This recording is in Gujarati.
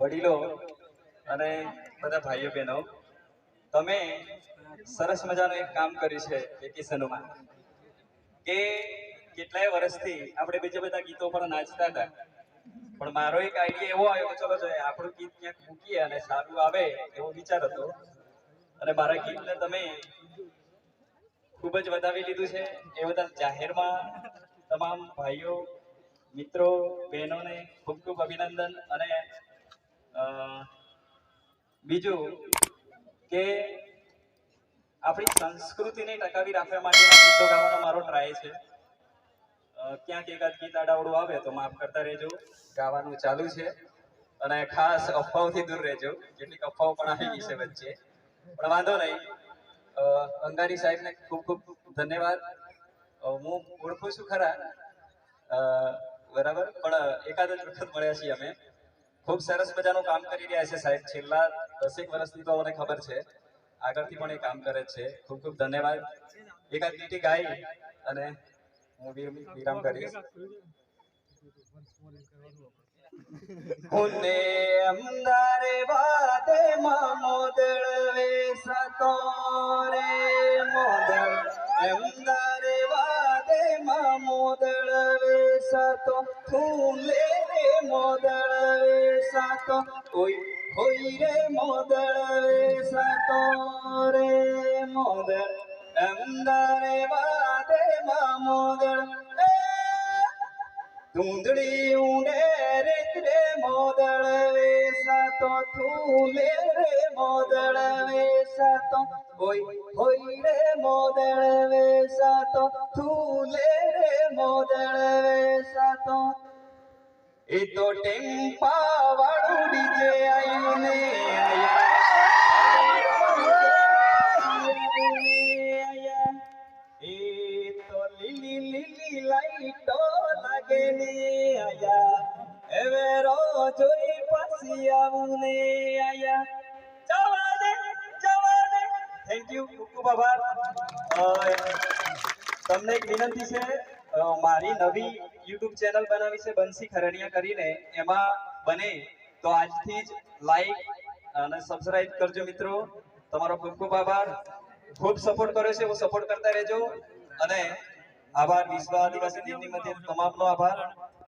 વડીલો અને બધા ભાઈઓ બહેનો, તમે સરસ મજાનું એક કામ કર્યું છે વેકેશનોમાં, કે કેટલાય વર્ષથી આપણે બીજા બધા ગીતો પર નાચતા હતા, પણ મારો એક આઈડિયા એવો આવ્યો ચલો જોઈએ, આપણું ગીત ક્યાંક મૂકીએ અને સારું આવે એવો વિચાર હતો. અને મારા ગીતને તમે ખૂબ જ વધાવી લીધું છે. એ બધા જાહેરમાં તમામ ભાઈઓ મિત્રો, બહેનોને ખૂબ ખૂબ અભિનંદન અને બીજું કે આપણી સંસ્કૃતિને ટકાવી રાખવા માટે ગીતો ગાવાનો મારો ટ્રાય છે. ક્યાંક એકાદ ગીત આડાવડું આવે તો માફ કરતા રહેજો. ગાવાનું ચાલુ છે અને ખાસ અફવાઓથી દૂર રહેજો. કેટલીક અફવાઓ પણ આવી ગઈ છે વચ્ચે. પણ વાંધો નહીં. અંગારી સાહેબને ખૂબ ખૂબ ધન્યવાદ. હું ઓળખું છું ખરા. બરાબર? પણ એકાદ જ વખત મળ્યા છીએ અમે. ખૂબ સરસ મજાનું કામ કરી રહ્યા છે સાહેબ. છેલ્લા દસેક વર્ષથી તો અમને ખબર છે. આગળથી પણ એ કામ કરે છે. ખૂબ ખૂબ ધન્યવાદ. એકાદ લીટી ગાઈ અને હું વિરામ કરીશ. ઉને અંધારે વાતે માં મોદળ વેસતો રે મોદળ. અંધારે વેસતો ફૂલે રે મોદળ વેસતો કોઈ કોઈ રે મોદળ વેસતો રે મોદળ અંધારે વાદે માં મોદળ એ ધૂંધળી ઉડે રે રે મોદળ વેસાતો થૂલે રે મોદળ વેસાતો હોય હોય રે મોદળ વેસાતો થૂલે રે મોદળ વેસાતો એ તો ટેમ્પા વાળું ડીજે આયું ને આયા એ તો લીલી લીલી લાઈટો લાગે ને આયા હવે રોજોઈ પાછી આવું ને આયા. જવા દે જવા દે. થેન્ક યુ ખૂબ ખૂબ આભાર. તમને એક વિનંતી છે મારી નવી યુટ્યુબ ચેનલ બનાવી છે બંસી ખરડિયા કરીને. એમાં બને તો આજથી જ લાઈક અને સબસ્ક્રાઇબ કરજો મિત્રો. તમારો ખૂબ ખૂબ આભાર. ખૂબ સપોર્ટ કર્યો છે, એવો સપોર્ટ કરતા રહેજો. અને આભાર, વિશ્વ આદિવાસી દિનની મધ્ય તમામનો આભાર.